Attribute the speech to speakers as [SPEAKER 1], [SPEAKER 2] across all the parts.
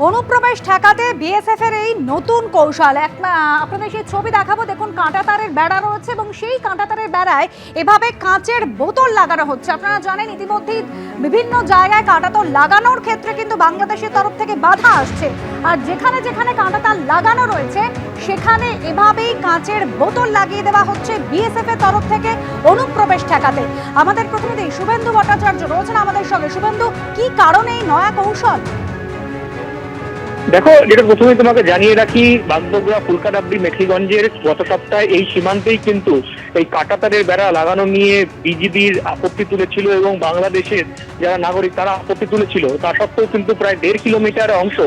[SPEAKER 1] অনুপ্রবেশ ঠেকাতে বিএসএফ এর এই নতুন কৌশল। এক আপনাদের সেই ছবি দেখাবো। দেখুন কাঁটাতারের বেড়া রয়েছে এবং সেই কাঁটাতারের বেড়ায় এভাবে কাঁচের বোতল লাগানো হচ্ছে। আপনারা জানেন, ইতিমধ্যেই বিভিন্ন জায়গায় কাঁটাতার লাগানোর ক্ষেত্রে কিন্তু বাংলাদেশের তরফ থেকে বাধা আসছে। আর যেখানে যেখানে কাঁটাতার লাগানো রয়েছে, সেখানে এভাবেই কাঁচের বোতল লাগিয়ে দেওয়া হচ্ছে বিএসএফ এর তরফ থেকে অনুপ্রবেশ ঠেকাতে। আমাদের প্রতিনিধি শুভেন্দু ভট্টাচার্য রয়েছেন আমাদের সঙ্গে। শুভেন্দু, কি কারণে এই নয়া কৌশল?
[SPEAKER 2] দেখো, যেটা প্রথমে তোমাকে জানিয়ে রাখি বাগডোগরা ফুলকাডাবড়ি মেখলিগঞ্জের গত সপ্তাহে এই সীমান্তেই কিন্তু এই কাটাতারের বেড়া লাগানো নিয়ে বিজিবির আপত্তি তুলেছিল এবং বাংলাদেশের যারা নাগরিক তারা আপত্তি তুলেছিল। তা সত্ত্বেও কিন্তু প্রায় দেড় কিলোমিটার অংশ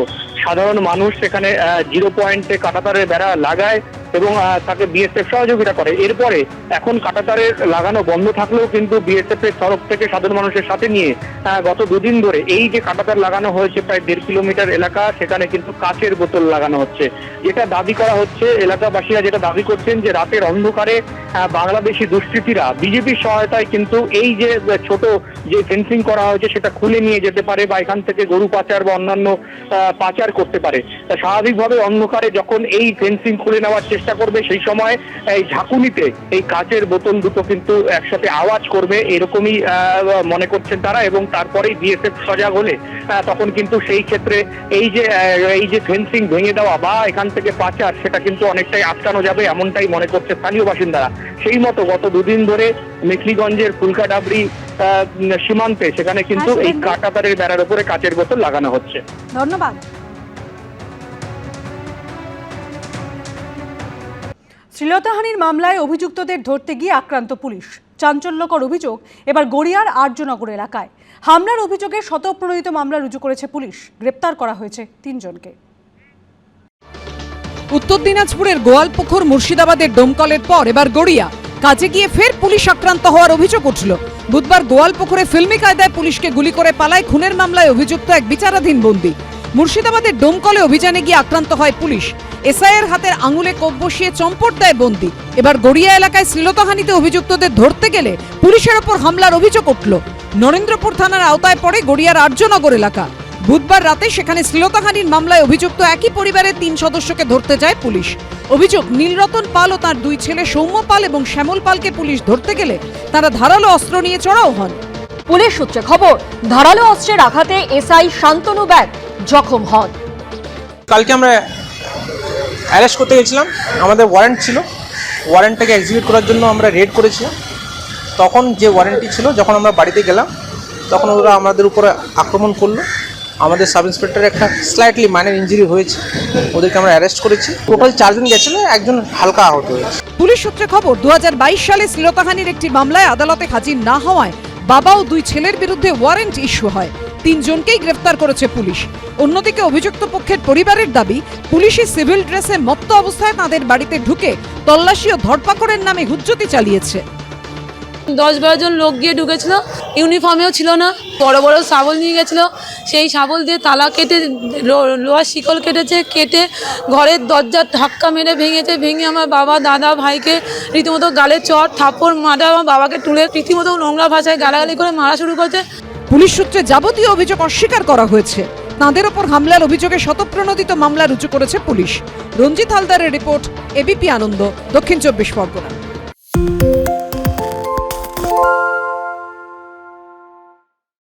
[SPEAKER 2] সাধারণ মানুষ সেখানে জিরো পয়েন্টে কাটাতারের বেড়া লাগায়। এবং তাকে বিএসএফ সহযোগিতা করে। এরপরে এখন কাটাতারের লাগানো বন্ধ থাকলেও কিন্তু বিএসএফ এর তরফ থেকে সাধারণ মানুষের সাথে নিয়ে গত দুদিন ধরে এই যে কাটাতার লাগানো হয়েছে প্রায় দেড় কিলোমিটার এলাকা, সেখানে কিন্তু কাচের বোতল লাগানো হচ্ছে। যেটা দাবি করা হচ্ছে, এলাকাবাসীরা যেটা দাবি করছেন যে রাতের অন্ধকারে বাংলাদেশি দুষ্কৃতীরা বিজেপির সহায়তায় কিন্তু এই যে ছোট যে ফেন্সিং করা হয়েছে, সেটা খুলে নিয়ে যেতে পারে বা এখান থেকে গরু পাচার বা অন্যান্য পাচার করতে পারে। স্বাভাবিকভাবে অন্ধকারে যখন এই ফেন্সিং খুলে নেওয়ার চেষ্টা করবে সেই সময় এই ঝাঁকুনিতে। এই কাচের বোতল দুটো কিন্তু একসাথে আওয়াজ করবে এরকমই মনে করছেন তারা এবং তারপরেই বিএসএফ সজাগ হলে তখন কিন্তু সেই ক্ষেত্রে এই যে এই যে ফেন্সিং ভেঙে দেওয়া বা এখান থেকে পাচার সেটা কিন্তু অনেকটাই আটকানো যাবে এমনটাই মনে করছে স্থানীয় বাসিন্দারা। সেই মতো গত দুদিন ধরে মেখলিগঞ্জের ফুলকাডাবড়ি আহ, সীমান্তে সেখানে কিন্তু এই কাটাতারের বেড়ার উপরে কাচের বোতল লাগানো হচ্ছে।
[SPEAKER 1] ধন্যবাদ।
[SPEAKER 3] শ্লীলতাহানির মামলায় অভিযুক্তদের ধরতে গিয়ে আক্রান্ত পুলিশ। চাঞ্চল্যকর অভিযোগ এবার গড়িয়ার আর্যনগর এলাকায়। হামলার অভিযোগে শতপ্রণোদিত মামলা রুজু করেছে পুলিশ। গ্রেপ্তার করা হয়েছে তিনজনকে।
[SPEAKER 4] উত্তর দিনাজপুরের গোয়ালপুকুর মুর্শিদাবাদের ডোমকলের পর এবার গড়িয়া। কাজে গিয়ে ফের পুলিশ আক্রান্ত হওয়ার অভিযোগ উঠল। বুধবার গোয়ালপুকুরে ফিল্মি কায়দায় পুলিশকে গুলি করে পালায় খুনের মামলায় অভিযুক্ত এক বিচারাধীন বন্দী। মুর্শিদাবাদের ডোমকলে অভিযানে গিয়ে আক্রান্ত হয় পুলিশ। এসআইয়ের হাতের আঙুলে কোপ বসিয়ে চম্পট দেয় বন্দি। এবার গড়িয়া এলাকায় শ্লীলতাহানিতে অভিযুক্তদের ধরতে গেলে পুলিশের ওপর হামলার অভিযোগ উঠল। নরেন্দ্রপুর থানার আওতায় পড়ে গড়িয়ার আর্যনগর এলাকা। বুধবার রাতে সেখানে শ্লীলতাহানির মামলায় অভিযুক্ত একই পরিবারের তিন সদস্যকে ধরতে যায় পুলিশ। অভিযোগ, নীলরতন পাল ও তার দুই ছেলে সৌম্য পাল এবং শ্যামল পালকে পুলিশ ধরতে গেলে তারা ধারালো অস্ত্র নিয়ে চড়াও হন।
[SPEAKER 5] পুলিশ সূত্রে খবর, ধারালো অস্ত্রের আঘাতে এসআই শান্তনু ব্যাগ জখম হন।
[SPEAKER 6] কালকে আমরা অ্যারেস্ট করতে গেছিলাম। আমাদের ওয়ারেন্ট ছিল। ওয়ারেন্টটাকে এক্সিকিউট করার জন্য আমরা রেড করেছিলাম। তখন যে ওয়ারেন্টটি ছিল যখন আমরা বাড়িতে গেলাম তখন ওরা আমাদের উপরে আক্রমণ করল। আমাদের সাব ইন্সপেক্টরের একটা স্লাইটলি মাইনার ইঞ্জুরি হয়েছে। ওদেরকে আমরা অ্যারেস্ট করেছি। টোটাল চারজন গেছিল একজন হালকা আহত হয়েছে।
[SPEAKER 4] পুলিশ সূত্রে খবর দু হাজার বাইশ সালে শ্লীলতাহানির একটি মামলায় আদালতে হাজির না হওয়ায় বাবা ও দুই ছেলের বিরুদ্ধে ওয়ারেন্ট ইস্যু হয়। তিনজনকেই গ্রেফতার করেছে পুলিশ। অন্যদিকে অভিযুক্ত পক্ষের পরিবারের দাবি, পুলিশি সিভিল ড্রেসে মত্ত অবস্থায় তাদের বাড়িতে ঢুকে তল্লাশি ও ধরপাকড়ের নামে হুজ্জতি চালিয়েছে।
[SPEAKER 7] দশ বারো জন লোক গিয়ে ঢুকেছিল, ইউনিফর্মেও ছিল না, বড় বড় শাবল নিয়ে গেছিল। সেই শাবল দিয়ে তালা কেটে লোহার শিকল কেটেছে, কেটে ঘরের দরজা ধাক্কা মেরে ভেঙেছে, ভেঙে আমার বাবা, দাদা, ভাইকে রীতিমতো গালে চট থাপ্পড় মারা আমার বাবাকে তুলে রীতিমতো নোংরা ভাষায় গালাগালি করে মারা শুরু করেছে।
[SPEAKER 4] পুলিশ সূত্রে যাবতীয় অভিযোগ অস্বীকার করা হয়েছে। তাঁদের ওপর হামলার অভিযোগে শতপ্রণোদিত মামলা রুজু করেছে পুলিশ। রঞ্জিত হালদারের রিপোর্ট এবিপি আনন্দ, দক্ষিণ চব্বিশ পরগনা।